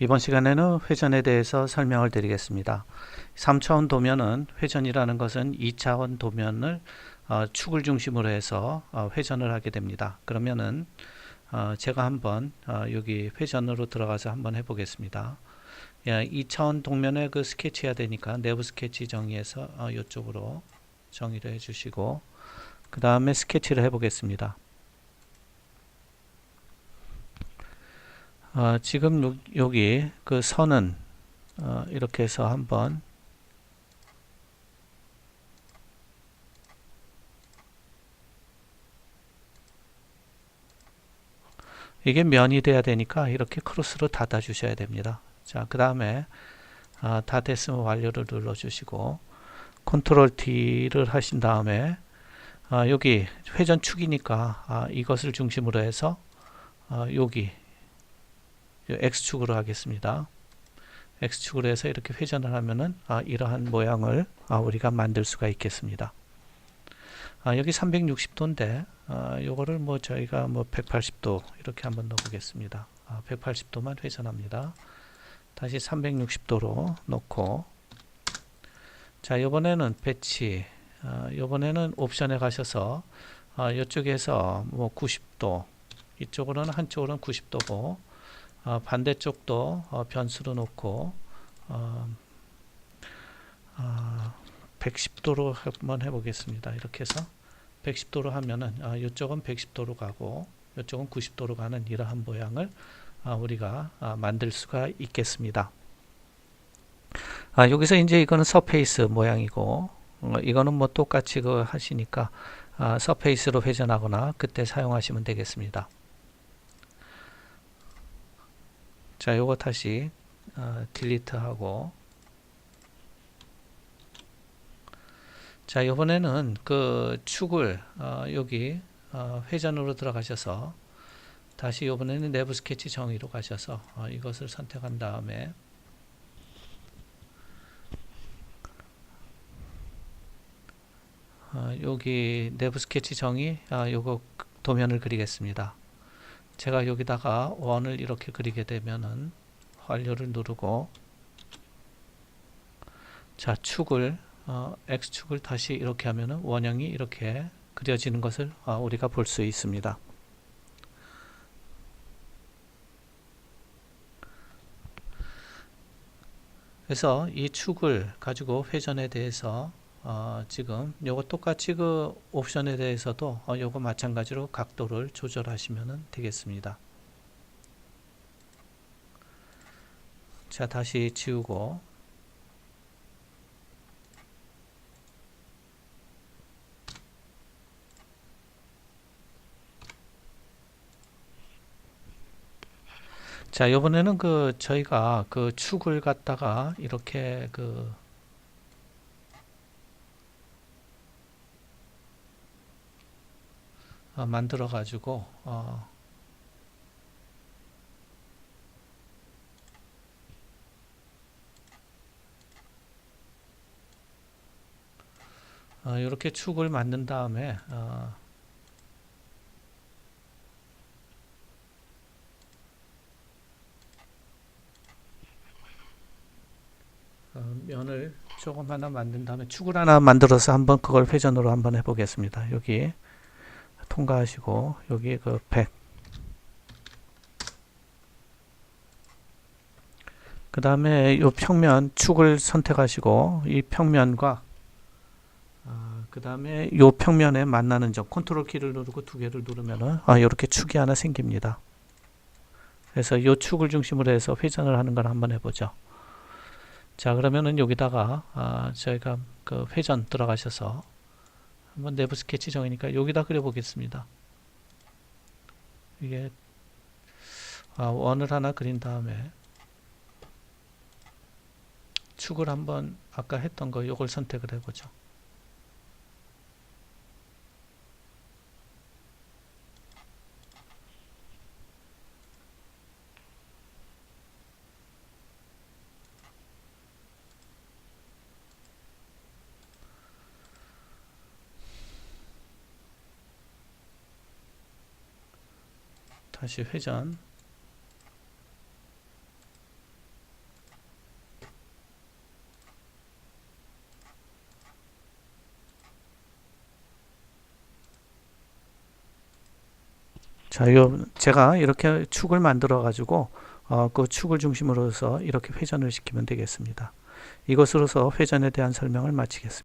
이번 시간에는 회전에 대해서 설명을 드리겠습니다. 3차원 도면은 회전이라는 것은 2차원 도면을 어, 축을 중심으로 해서 어, 회전을 하게 됩니다. 그러면은 어, 제가 한번 어, 여기 회전으로 들어가서 한번 해보겠습니다. 야, 2차원 도면에 그 스케치해야 되니까 내부 스케치 정의해서 어, 이쪽으로 정의를 해주시고 그 다음에 스케치를 해보겠습니다. 어, 지금 요- 여기 그 선은 어, 이렇게 해서 한번 이게 면이 돼야 되니까 이렇게 크로스로 닫아 주셔야 됩니다. 자, 그 다음에 아, 다 됐으면 완료를 눌러 주시고 컨트롤 T를 하신 다음에 아, 여기 회전축이니까 아, 이것을 중심으로 해서 아, 여기 X축으로 하겠습니다. X축으로 해서 이렇게 회전을 하면은 아, 이러한 모양을 아, 우리가 만들 수가 있겠습니다. 아, 여기 360도인데 아, 요거를 뭐 저희가 뭐 180도 이렇게 한번 넣어 보겠습니다. 아, 180도만 회전합니다. 다시 360도로 놓고 자, 이번에는 배치 아, 이번에는 옵션에 가셔서 아, 이쪽에서 뭐 90도 이쪽으로는 한쪽으로는 90도고 어, 반대쪽도 어, 변수로 놓고 어, 어, 110도로 한번 해보겠습니다. 이렇게 해서 110도로 하면은 어, 이쪽은 110도로 가고 이쪽은 90도로 가는 이러한 모양을 어, 우리가 어, 만들 수가 있겠습니다. 아, 여기서 이제 이거는 서페이스 모양이고 어, 이거는 뭐 똑같이 그 하시니까 아, 서페이스로 회전하거나 그때 사용하시면 되겠습니다. 자, 요거 다시 어, 딜리트 하고 자, 이번에는 그 축을 어, 여기 어, 회전으로 들어가셔서 다시 이번에는 내부 스케치 정의로 가셔서 어, 이것을 선택한 다음에 어, 여기 내부 스케치 정의 아, 요거 도면을 그리겠습니다. 제가 여기다가 원을 이렇게 그리게 되면은 완료를 누르고 자 축을 어, x축을 다시 이렇게 하면은 원형이 이렇게 그려지는 것을 어, 우리가 볼 수 있습니다. 그래서 이 축을 가지고 회전에 대해서 어, 지금 요거 똑같이 그 옵션에 대해서도 어, 요거 마찬가지로 각도를 조절하시면 되겠습니다. 자 다시 지우고 자 이번에는 그 저희가 그 축을 갖다가 이렇게 그 어, 만들어 가지고 어, 어, 이렇게 축을 만든 다음에 어, 어, 면을 조금 하나 만든 다음에 축을 하나 만들어서 한번 그걸 회전으로 한번 해보겠습니다. 여기 통과하시고 여기 그 100. 그 다음에 이 평면 축을 선택하시고 이 평면과 아, 그 다음에 이 평면에 만나는 점 컨트롤 키를 누르고 두 개를 누르면은 아, 이렇게 축이 하나 생깁니다. 그래서 이 축을 중심으로 해서 회전을 하는 걸 한번 해보죠. 자 그러면은 여기다가 아, 저희가 그 회전 들어가셔서 한번 내부 스케치 정이니까 여기다 그려보겠습니다. 이게 아, 원을 하나 그린 다음에 축을 한번 아까 했던 거 요걸 선택을 해보죠. 다시 회전 자, 요 제가 이렇게 축을 만들어 가지고 어, 그 축을 중심으로 해서 이렇게 회전을 시키면 되겠습니다. 이것으로서 회전에 대한 설명을 마치겠습니다.